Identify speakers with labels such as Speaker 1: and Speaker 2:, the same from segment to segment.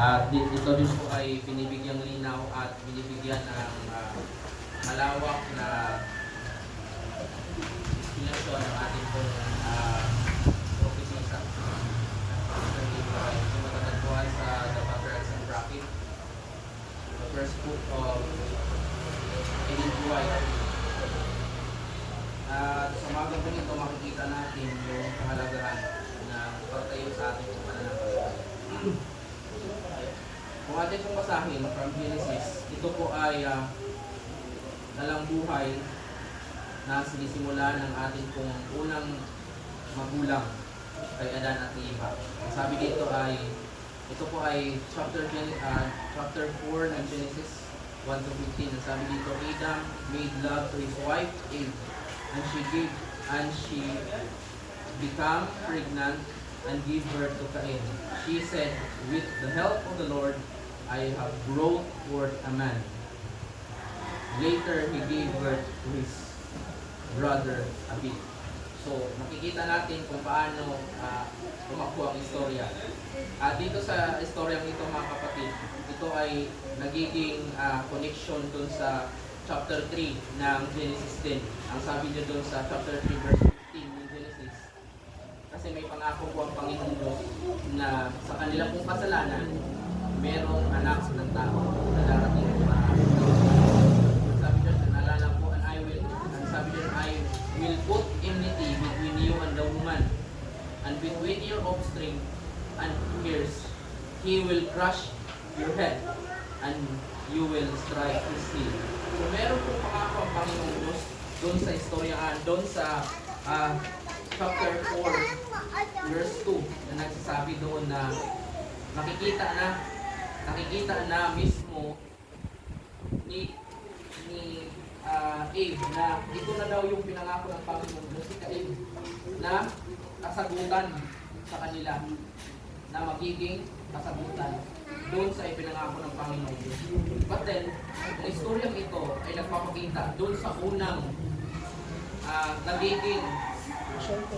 Speaker 1: At ito din po ay binibigyang linaw at binibigyan ng ah, malawak na explanation ng ating pong uh, propesisa. Ito matatagpuan sa The Patriarchs and first book of G. White. At sa umaga po nito, makikita natin yung kahalagahan na pagtayo sa ating pananampalataya. Kung atin pong basahin from Genesis, ito po ay ah, dalang buhay na sinisimula ng ating pong unang magulang kay Adan at Eva. Ang sabi dito ay, ito po ay chapter, ah, chapter 4 ng Genesis 1 to 15. Ang sabi dito, Adam made love to his wife Eve, and she gave, and she became pregnant and gave birth to Cain. She said, with the help of the Lord, I have brought forth a man. Later, he gave birth to his brother Abid. So, makikita natin kung paano uh, ang istorya. At dito sa istoryang ito mga kapatid, ito ay nagiging ah, connection dun sa chapter 3 ng Genesis 10. Ang sabi niya dun sa chapter 3 verse 15 ng Genesis, kasi may pangako po ang Panginoon Diyos na sa kanila pong kasalanan, merong anak ng tao na darating na ang sabi dyan, naalala ko, and I will, ang sabi dyan, I will put enmity between you and the woman, and between your offspring and hers. He will crush your head, and you will strike his heel. So meron po pangako ang Panginoong Diyos doon sa istoryaan, doon sa ah, chapter 4, verse 2, na nagsasabi doon na makikita na, nakikita na mismo ni ni ah, Abe na ito na daw yung pinangako ng Panginoon Diyos si Cain na kasagutan sa kanila na magiging kasagutan doon sa ipinangako ng Panginoon Diyos. But then, ang istoryang ito ay nagpapakita doon sa unang ah, nagiging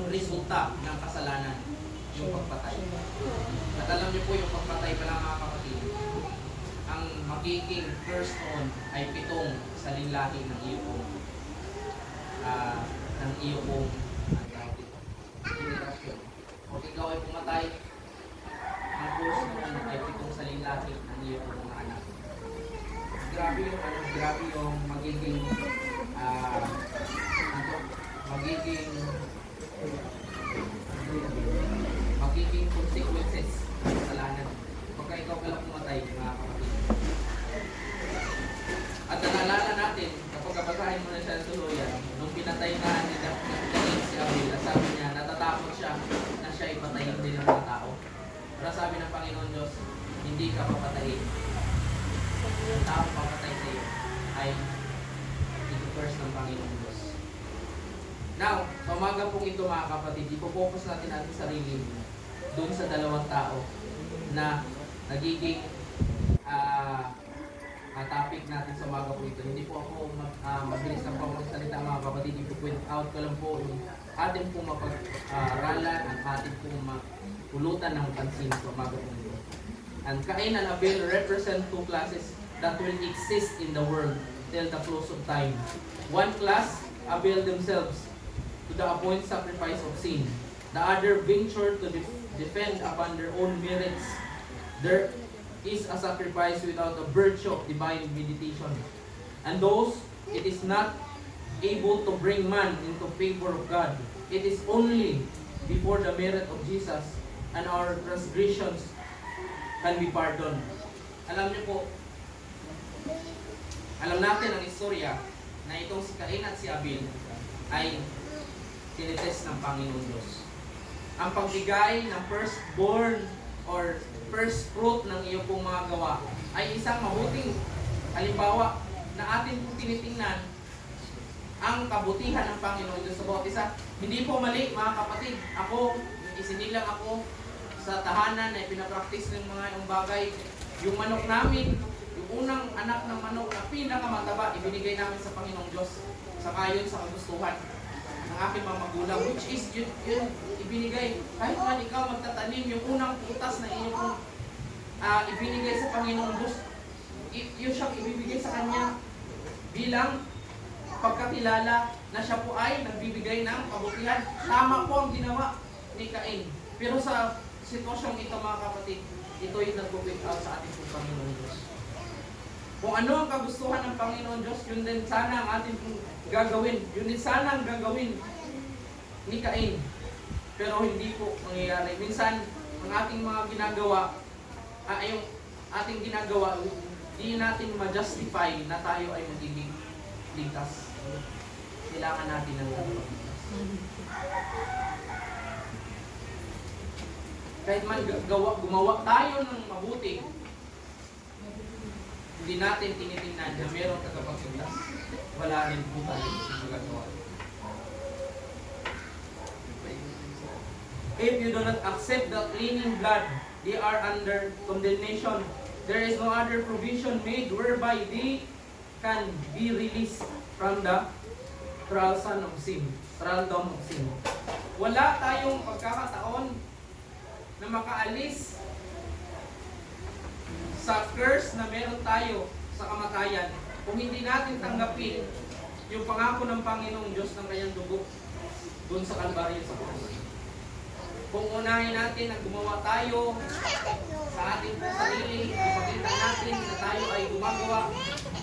Speaker 1: resulta ng kasalanan, yung pagpatay. At alam niyo po yung pagpatay pala mga kapatid, ang magiging first on ay pitong salinlahi ng iyo pong ah, ng iyo dito, generasyon. Kung ikaw ay pumatay, ang first on ay pitong salinlahi ng iyo pong mga anak. Grabe yung ano, grabe yung magiging ah, ano, magiging magiging consequences ng kasalanan. Pagka ikaw pala pumatay, mga kapatid. At naalala natin, kapag kabasahin mo na siya sa tuluyan, nung pinatay na ni David si Abel, at sabi niya, natatakot siya na siya ay patayin din ng mga tao. Pero sabi ng Panginoon Diyos, hindi ka papatayin. Ang tao papatay sa iyo ay ito first ng Panginoon Diyos. Now, sa umaga pong ito mga kapatid, ipo-focus natin natin sarili doon sa dalawang tao na nagiging ah ah, topic natin sa umaga ito. Hindi po ako mag, ah, mabilis ako magsalita mga kapatid. Ipo-point out ko lang po yung atin po mapag-aralan at atin po mapulutan ng pansin sa umaga po ito. And Cain and Abel represent two classes that will exist in the world till the close of time. One class, Abel themselves, to the appointed sacrifice of sin. The other venture to def- defend upon their own merits. There is a sacrifice without the virtue of divine meditation. And those it is not able to bring man into favor of God. It is only before the merit of Jesus and our transgressions can be pardoned. Alam niyo po, alam natin ang istorya na itong si Cain at si Abel ay tinitest ng Panginoon Diyos. Ang pagbigay ng firstborn or first fruit ng iyong pong mga gawa ay isang mabuting halimbawa na atin pong tinitingnan ang kabutihan ng Panginoon Diyos sa bawat isa. Hindi po mali mga kapatid. Ako, isinilang ako sa tahanan na pinapraktis ng mga yung bagay. Yung manok namin, yung unang anak ng manok na pinakamataba, ibinigay namin sa Panginoong Diyos sa kayon sa kagustuhan aking mga magulang, which is yun, yun ibinigay. Kahit man ikaw magtatanim, yung unang putas na inyong pong ah, ibinigay sa Panginoong Diyos. Yun siyang ibibigay sa Kanya bilang pagkakilala na siya po ay nagbibigay ng kabutihan. Tama po ang ginawa ni Cain. Pero sa sitwasyong ito mga kapatid, ito yung nag-wake out sa ating pong Panginoon Diyos. Kung ano ang kagustuhan ng Panginoon Diyos, yun din sana ang ating gagawin. Yun din sana ang gagawin ni Cain. Pero hindi po mangyayari. Minsan, ang ating mga ginagawa, ah, yung ating ginagawa, hindi natin ma-justify na tayo ay magiging ligtas. Kailangan natin ng ligtas. Kahit man gawa, gumawa tayo ng mabuti, hindi natin tinitingnan na merong tagapagligtas. Wala rin po tayo magagawa. If you do not accept the cleaning blood, they are under condemnation. There is no other provision made whereby they can be released from the thraldom of sin. Thraldom of sin. Wala tayong pagkakataon na makaalis sa curse na meron tayo sa kamatayan kung hindi natin tanggapin yung pangako ng Panginoong Diyos ng kanyang dugo doon sa Kalbaryo sa krus. Kung unahin natin na gumawa tayo sa ating sarili, ipakita natin na tayo ay gumagawa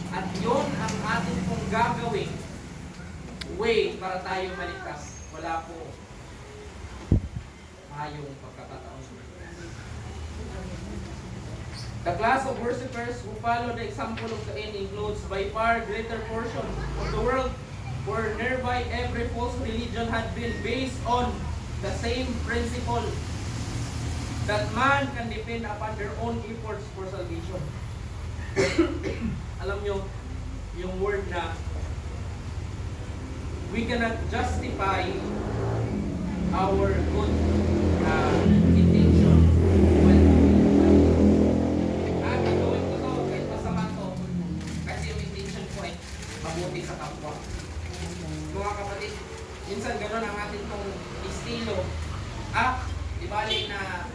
Speaker 1: at yon ang ating pong gagawin way para tayo maligtas. Wala po tayong pagkakataon. The class of worshippers who follow the example of Cain includes by far greater portion of the world where nearby every false religion had been based on the same principle that man can depend upon their own efforts for salvation. Alam nyo, yung word na we cannot justify our good uh, intention when ah, gagawin ko to kahit masama to kasi yung intention ko ay mabuti sa kapwa. Mga kapatid, minsan gano'n ang ating pong estilo. Ah, di bali na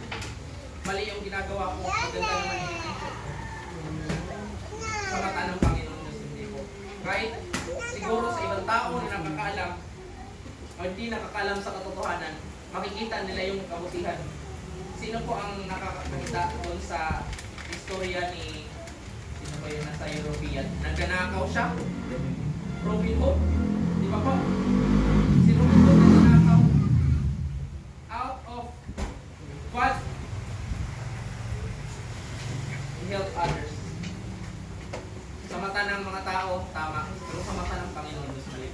Speaker 1: mali yung ginagawa ko, maganda naman yung intention ko. Sa mata ng Panginoon Diyos, hindi ko. Right? Siguro sa ibang tao na nakakaalam, o hindi nakakaalam sa katotohanan, makikita nila yung kabutihan. Sino po ang nakakakita doon sa istorya ni nasa European? Nagnanakaw siya? Robin Hood? Di ba po? Si Robin Hood nagnanakaw out of what? He help others. Sa mata ng mga tao, tama. Pero sa mata ng Panginoon, Diyos mali.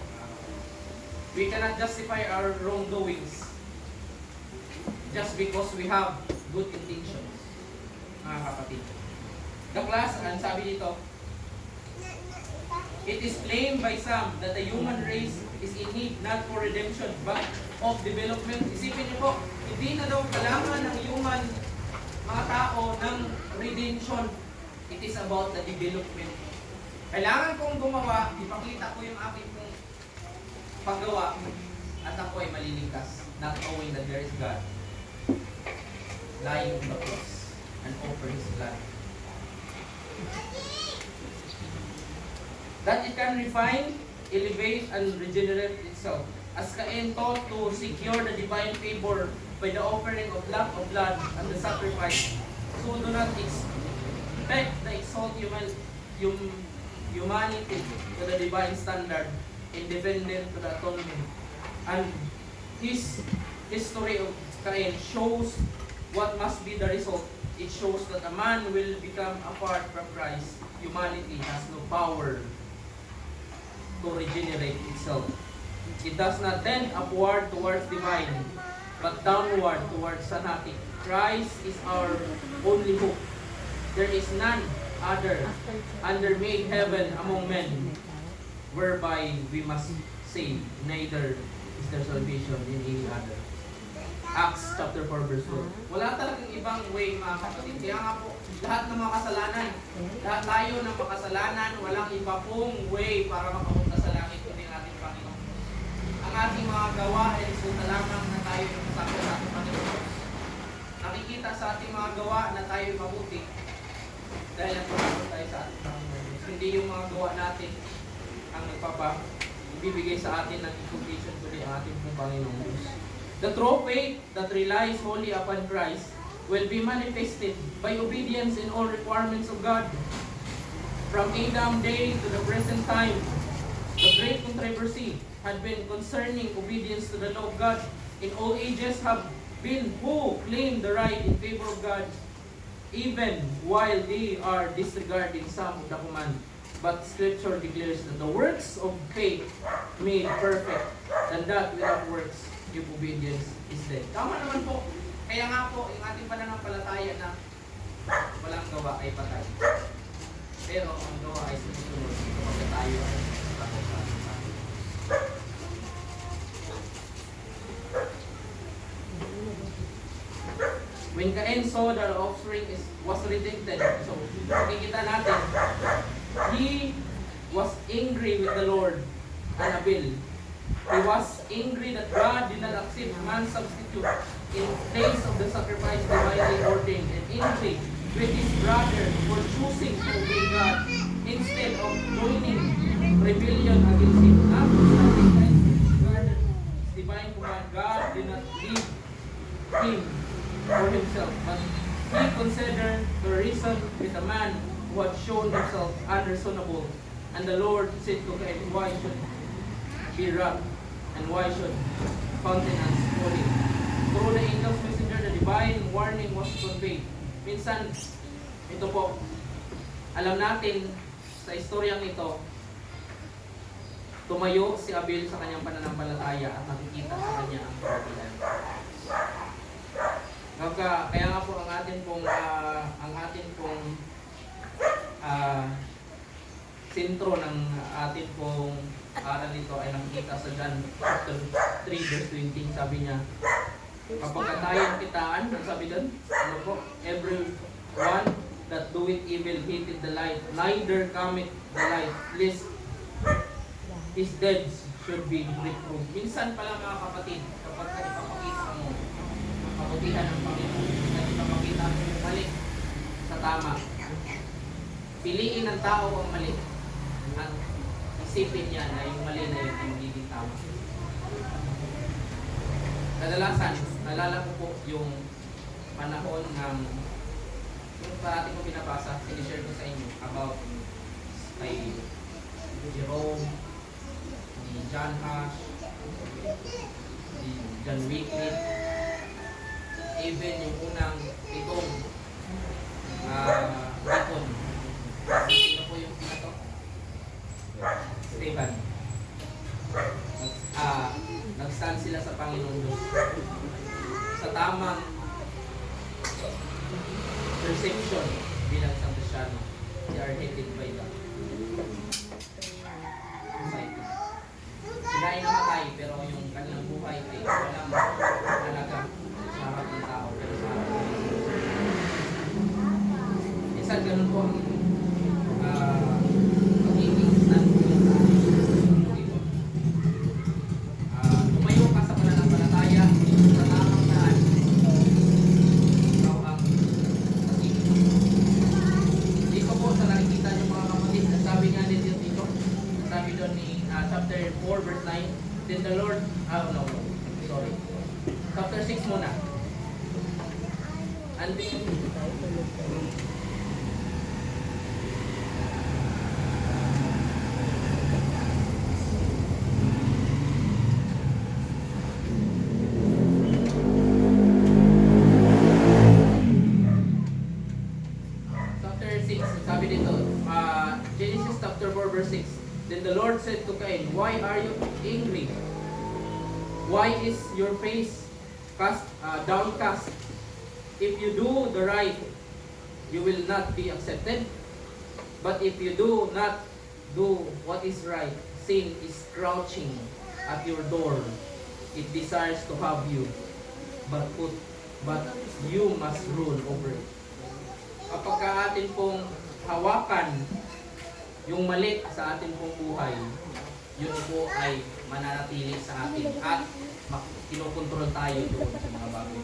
Speaker 1: We cannot justify our wrongdoings just because we have good intentions. Mga kapatid. The class, ang sabi dito, It is some that the human race is in need not for redemption but of development. Isipin niyo po, hindi na daw kailangan ng human mga tao ng redemption. It is about the development. Kailangan kong gumawa, ipakita ko yung aking pong paggawa at ako ay maliligtas. Not knowing that there is God lying on the cross and offer His blood. That it can refine, elevate, and regenerate itself. As Cain thought to secure the divine favor by the offering of love of blood and the sacrifice, so do not expect the exalt human, hum, humanity to the divine standard, independent to the atonement. And his history of Cain shows what must be the result. It shows that a man will become apart from Christ. Humanity has no power to regenerate itself. It does not tend upward towards divine, but downward towards fanatic. Christ is our only hope. There is none other under made heaven among men, whereby we must save. Neither is there salvation in any other. Acts chapter 4 verse 4. Wala talagang ibang way mga kapatid. Kaya nga po, lahat ng mga kasalanan, lahat tayo ng makasalanan, walang iba pong way para makapunta sa langit kundi ang ating Panginoon. Ang ating mga gawa ay resulta lamang na tayo ay kasama sa ating Panginoon. Nakikita sa ating mga gawa na tayo ay mabuti Dahil nagpapagod tayo sa ating Panginoon. Hindi yung mga gawa natin ang nagpapa ibibigay sa atin ng invitation kundi ang ating Panginoon. The true faith that relies wholly upon Christ will be manifested by obedience in all requirements of God. From Adam day to the present time, the great controversy had been concerning obedience to the law of God. In all ages have been who claim the right in favor of God, even while they are disregarding some of the command. But Scripture declares that the works of faith made perfect, and that without works, if obedience is dead. Tama naman po. Kaya nga po, yung ating pananampalataya na walang gawa ay patay. Pero ang gawa ay susunod kapag tayo ay takot sa ating Panginoon. When Cain saw that the offspring is, was rejected, so makikita natin, he was angry with the Lord and Abel. He was angry that God did not accept man's substitute in place of the sacrifice divinely ordained, and angry with his brother for choosing to obey God instead of joining rebellion against him. Divine command, God did not leave him for himself, but he considered the reason with a man who had shown himself unreasonable. And the Lord said to Cain, Why should be wrath, and why should countenance him? Through the angel's messenger, the divine warning was conveyed. Minsan, ito po, alam natin sa istoryang ito, tumayo si Abel sa kanyang pananampalataya at nakikita sa kanya ang kapagilan. Kaya, kaya nga po ang atin pong ah, ang atin pong ah, sentro ng atin pong aral nito ay nakikita sa John chapter 3 verse 20 sabi niya kapag ang kitaan ang sabi doon ano po? Every one that doeth evil hated the light. Neither cometh the light. Lest his deeds should be reproved minsan pala mga kapatid kapag ipapakita mo ang kabutihan ng Panginoon at ipapakita mo yung mali sa tama. Piliin ng tao ang mali at isipin niya na yung mali na yun ay magiging tama. Kadalasan, nalala ko po yung panahon ng yung parati ko pinabasa, sinishare ko sa inyo about kay Jerome, John Hush, ni John Wycliffe, even yung unang itong uh, Deacon. Sino po yung pinatok? Stephen. Nag, ah, nag-stand sila sa Panginoon Diyos. Sa tamang perception bilang isang Kristyano. They are hated by the society. Sila ay namatay pero yung kanilang buhay ay walang halaga sa harap ng tao pero sa harap ng Diyos. Minsan ganun po ang ah, pagiging stand ko sa dito. Ah, tumayo ka sa pananampalataya sa tamang daan. Ikaw ang pag-ibig. Dito po sa nakikita niyo mga kapatid, ang sabi nga din dito, dito ang sabi doon ni ah, chapter 4 verse 9, Then the Lord, ah no, no, sorry. Chapter 6 muna. And Chapter 6, sabi dito, uh, Genesis chapter 4 verse 6. Then the Lord said to Cain, Why are you angry? Why is your face cast, uh, downcast? If you do the right, you will not be accepted. But if you do not do what is right, sin is crouching at your door. It desires to have you, but put, but you must rule over it kapag ka atin pong hawakan yung mali sa atin pong buhay, yun po ay mananatili sa atin at kinokontrol tayo doon sa mga bagay.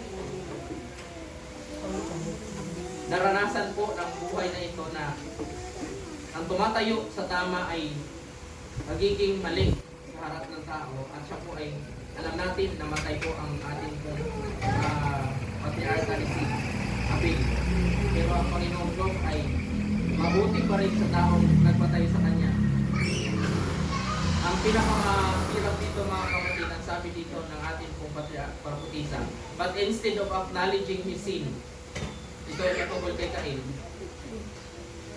Speaker 1: naranasan po ng buhay na ito na ang tumatayo sa tama ay magiging mali sa harap ng tao at siya po ay alam natin na matay po ang ating uh, patriarka ni si Abel. Pero ang Panginoong Diyos ay mabuti pa rin sa taong nagpatay sa Kanya. Ang pinakamahirap dito mga kapatid, ang sabi dito ng ating pong paraputisa, but instead of acknowledging his sin, ito ay natungkol kay Cain,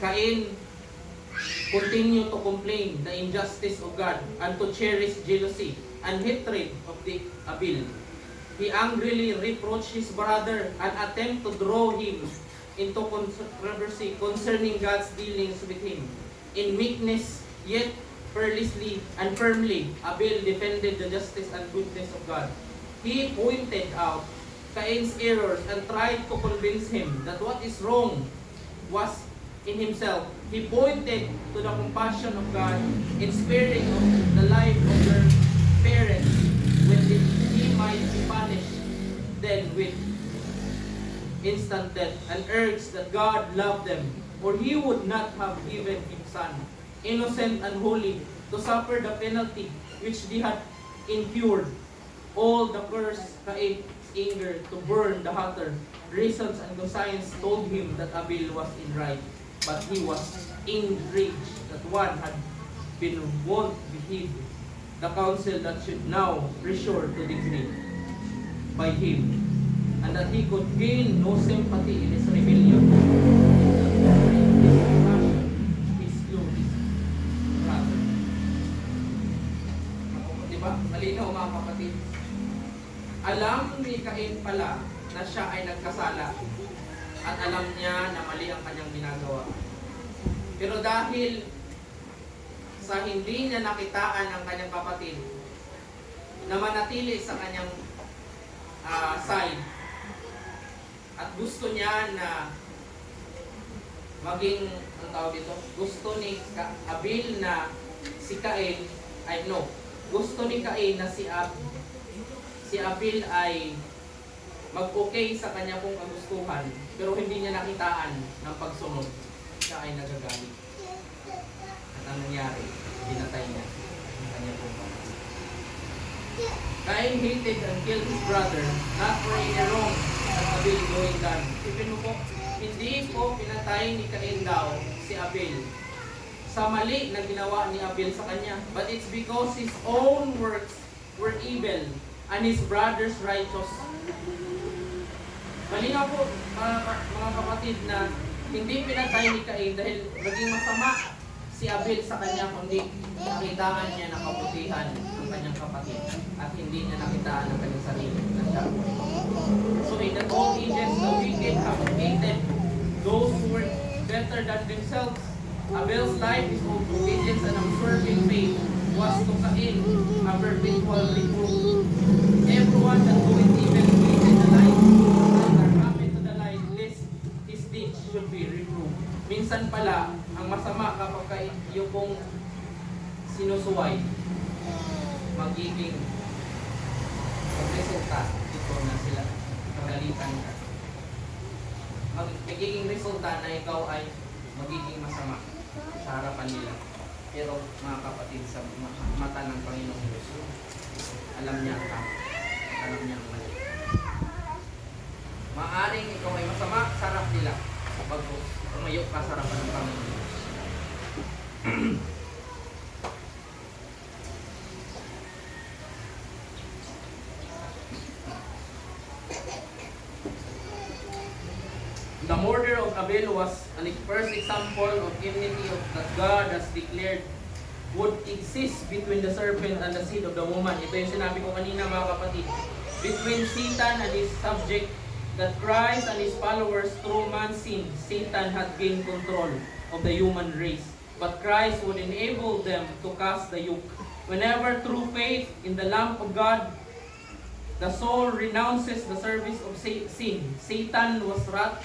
Speaker 1: Cain continue to complain the injustice of God and to cherish jealousy and hatred of the Abel. He angrily reproached his brother and attempt to draw him into controversy concerning God's dealings with him. In meekness, yet fearlessly and firmly, Abel defended the justice and goodness of God. He pointed out Cain's errors and tried to convince him that what is wrong was in himself. He pointed to the compassion of God in sparing of the life of their parents when he might be punished then with instant death and urged that God loved them or he would not have given his son, innocent and holy, to suffer the penalty which they had incurred. All the curse Cain's anger to burn the hotter. Reasons and conscience told him that Abel was in right, but he was enraged that one had been wont behave the counsel that should now resort to degree by him, and that he could gain no sympathy in his rebellion. His compassion, his slew his brother. Di ba? Malinaw mga kapatid. Alam ni Cain pala na siya ay nagkasala at alam niya na mali ang kanyang ginagawa. Pero dahil sa hindi niya nakitaan ang kanyang kapatid na manatili sa kanyang ah, side. At gusto niya na maging ang tawag dito? Gusto ni Ka- Abil na si Cain ay no. Gusto ni Cain na si Ab si Abil ay mag-okay sa kanya pong kagustuhan pero hindi niya nakitaan ng pagsunod siya ay nagagalit at ang nangyari pinatay niya ang kanya pong kapatid Cain hated and killed his brother, not for any wrong that Abel doing done. Isipin mo hindi po pinatay ni Cain daw si Abel sa mali na ginawa ni Abel sa kanya. But it's because his own works were evil and his brother's righteous. Malinaw po mga, mga kapatid na hindi pinatay ni Cain dahil naging masama si Abel sa kanya kundi nakitaan niya na kabutihan ng kanyang kapatid at hindi niya nakitaan ang kanyang sarili na siya. So in the all ages, the wicked have hated those who were better than themselves. Abel's life, his obedience and observing faith was to Cain a perpetual reproof. Everyone that doeth evil hated the light and are happy to the light lest his deeds should be reproved. Minsan pala, ang masama kapag ka yung pong sinusuway, magiging resulta ito na sila pagalitan ka. Mag, magiging resulta na ikaw ay magiging masama sa harapan nila. Pero mga kapatid, sa ma- mata ng Panginoong Diyos, alam niya ang tama. Alam niya ang mali. Maaring ikaw ay masama sa harap nila. Bago tumayo ka sa harapan ng Panginoong Diyos. The murder of Abel was an first example of enmity of that God has declared would exist between the serpent and the seed of the woman. Ito yung sinabi ko kanina mga kapatid. Between Satan and his subject, that Christ and his followers through man's sin, Satan had gained control of the human race. But Christ would enable them to cast the yoke. Whenever through faith in the Lamb of God, the soul renounces the service of sin, Satan was wrath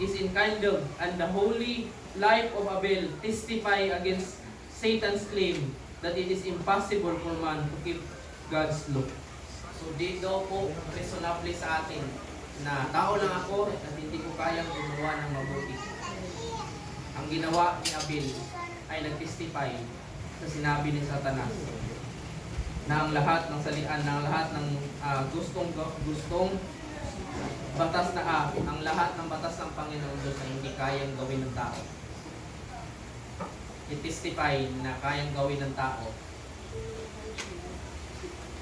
Speaker 1: is enkindled, and the holy life of Abel testify against Satan's claim that it is impossible for man to keep God's law. So dito po reasonable sa atin na tao lang ako at hindi ko kayang gumawa ng mabuti. Ang ginawa ni Abel ay nag-testify sa sinabi ni Satanas na ang lahat ng salian, na ang lahat ng ah, gustong gustong batas na ah, ang lahat ng batas ng Panginoon Diyos ay hindi kayang gawin ng tao. I-testify na kayang gawin ng tao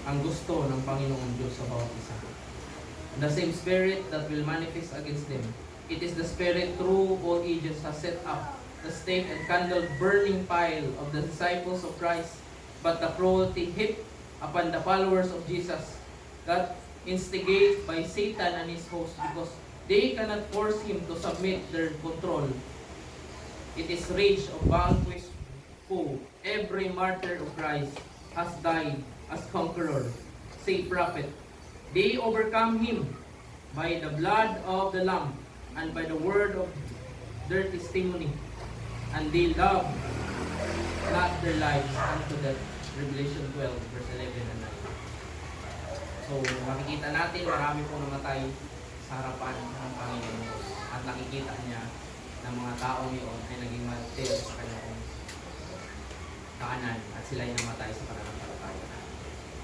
Speaker 1: ang gusto ng Panginoon Diyos sa bawat isa. The same spirit that will manifest against them. It is the spirit through all ages has set up the stake and candle burning pile of the disciples of Christ, but the cruelty heaped upon the followers of Jesus that instigate by Satan and his host because they cannot force him to submit their control. It is rage of vanquished foe. Every martyr of Christ has died as conqueror, say prophet. They overcome him by the blood of the Lamb and by the word of their testimony. And they love not their lives unto death. Revelation 12, verse 11 and 9. So, makikita natin marami po namatay sa harapan ng Panginoon. At nakikita niya na mga tao niyon ay naging martir sa kanyang kaanan at sila ay namatay sa pananampalataya.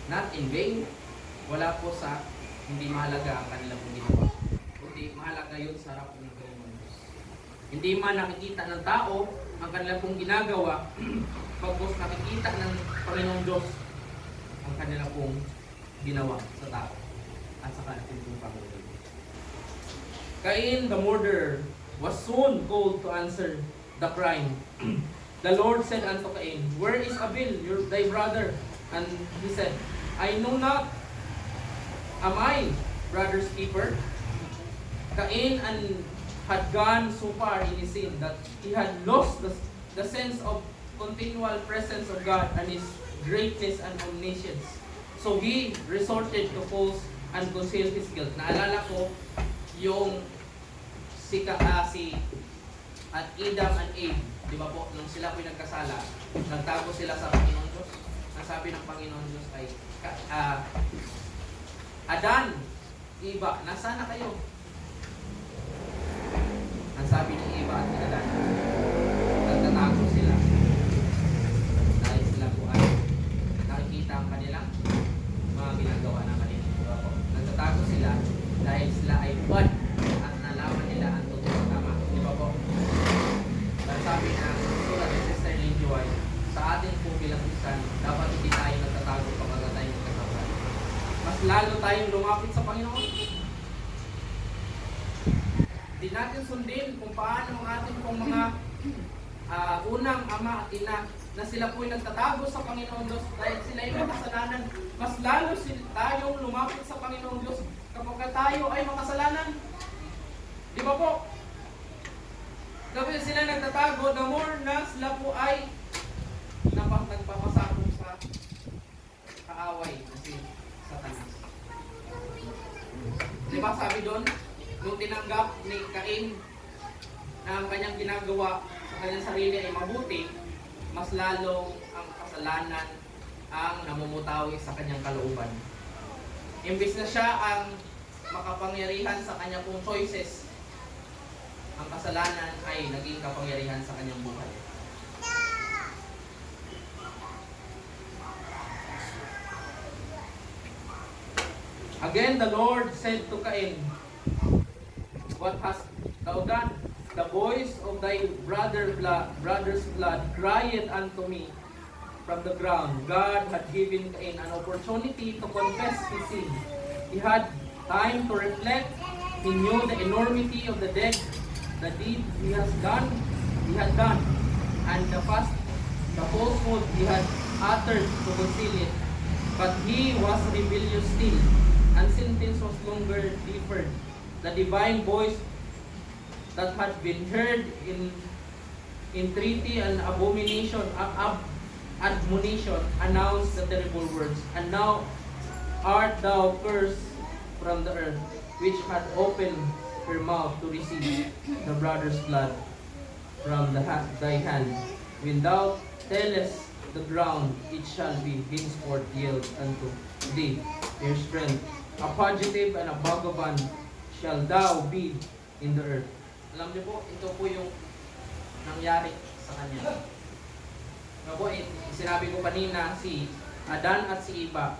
Speaker 1: Not in vain, wala po sa hindi mahalaga ang kanilang ginawa. Kundi mahalaga yun sa harap ng Panginoon Diyos. Hindi man nakikita ng tao ang kanilang pong ginagawa, pagkos nakikita ng Panginoon Diyos ang kanilang pong ginawa sa tao at sa kanilang pong Panginoon. Cain, the murderer, was soon called to answer the crime. the Lord said unto Cain, Where is Abel, your thy brother? And he said, I know not. Am I brother's keeper? Cain and had gone so far in his sin that he had lost the, the sense of continual presence of God and his greatness and omniscience. So he resorted to false and conceal his guilt. Naalala ko yung si, Ka- ah, si at Adam and Abe, di ba po, nung sila po'y nagkasala, nagtago sila sa Panginoon Diyos. Ang sabi ng Panginoon Diyos ay, ah, Adan, Iba, nasaan na kayo? Ang sabi ng Iba at ni Adan, nagtatago sila. Dahil sila po ay nakikita ang kanilang mga ginagawa ng kanila. Di ba po? Nagtatago sila dahil sila ay bad at nalaman nila ang totoo tama. Di ba po? Ang sabi ng sulat ni Sister Lindy White, sa atin po bilang Kristiyan, dapat hindi tayo nagtatago kapag tayo nagkakaroon. Mas lalo tayong lumapit sa Panginoon. Hindi natin sundin kung paano ang ating pong mga ah, unang ama at ina na sila po'y nagtatago sa Panginoon Diyos dahil sila ay makasalanan. Mas lalo sil- tayong lumapit sa Panginoon Diyos kapag tayo ay makasalanan. Di ba po? Kapag sila nagtatago, the more na sila po ay napang nagpapasakop sa kaaway na si Satanas. Ba sabi doon, nung tinanggap ni Cain na ang kanyang ginagawa sa kanyang sarili ay mabuti, mas lalong ang kasalanan ang namumutawi sa kanyang kalooban. Imbis na siya ang makapangyarihan sa kanyang pong choices, ang kasalanan ay naging kapangyarihan sa kanyang buhay. Again, the Lord said to Cain, What hast thou done? The voice of thy brother blood, brother's blood cried unto me from the ground. God had given Cain an opportunity to confess his sin. He had time to reflect. He knew the enormity of the deed, the deed he has done, he had done, and the fast, the falsehood he had uttered to conceal it. But he was rebellious still, and sentence was longer deferred. The divine voice that had been heard in entreaty and abomination, ab- admonition, announced the terrible words. And now art thou cursed from the earth, which had opened her mouth to receive the brother's blood from the ha- thy hand. When thou tellest the ground, it shall be henceforth yield unto thee your strength. A fugitive and a vagabond shall thou be in the earth. Alam niyo po, ito po yung nangyari sa kanya. Nga po, eh, sinabi ko kanina, si Adan at si Iba,